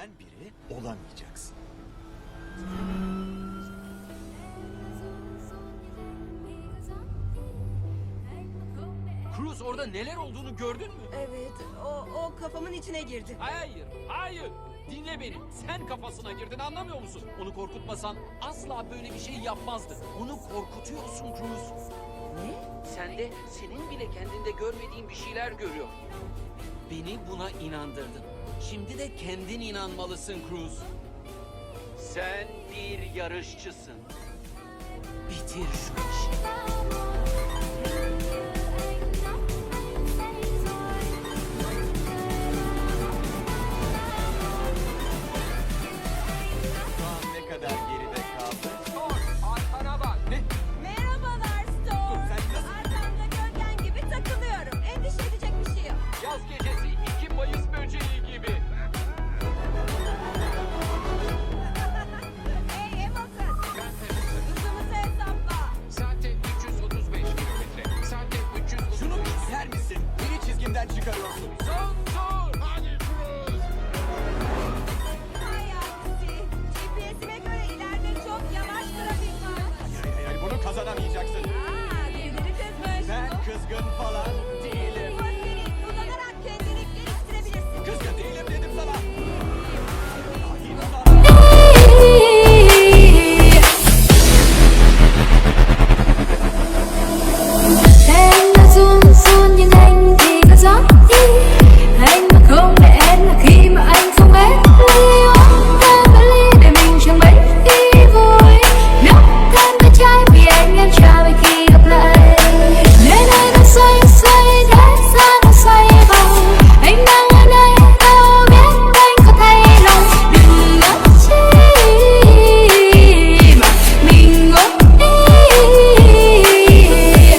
sevilen biri olamayacaksın. Cruz orada neler olduğunu gördün mü? Evet, o, o kafamın içine girdi. Hayır, hayır. Dinle beni. Sen kafasına girdin anlamıyor musun? Onu korkutmasan asla böyle bir şey yapmazdı. Onu korkutuyorsun Cruz. Ne? Sen de senin bile kendinde görmediğin bir şeyler görüyor. Beni buna inandırdın. Şimdi de kendin inanmalısın Cruz. Sen bir yarışçısın. Bitir şu işi. Ne kadar gün falan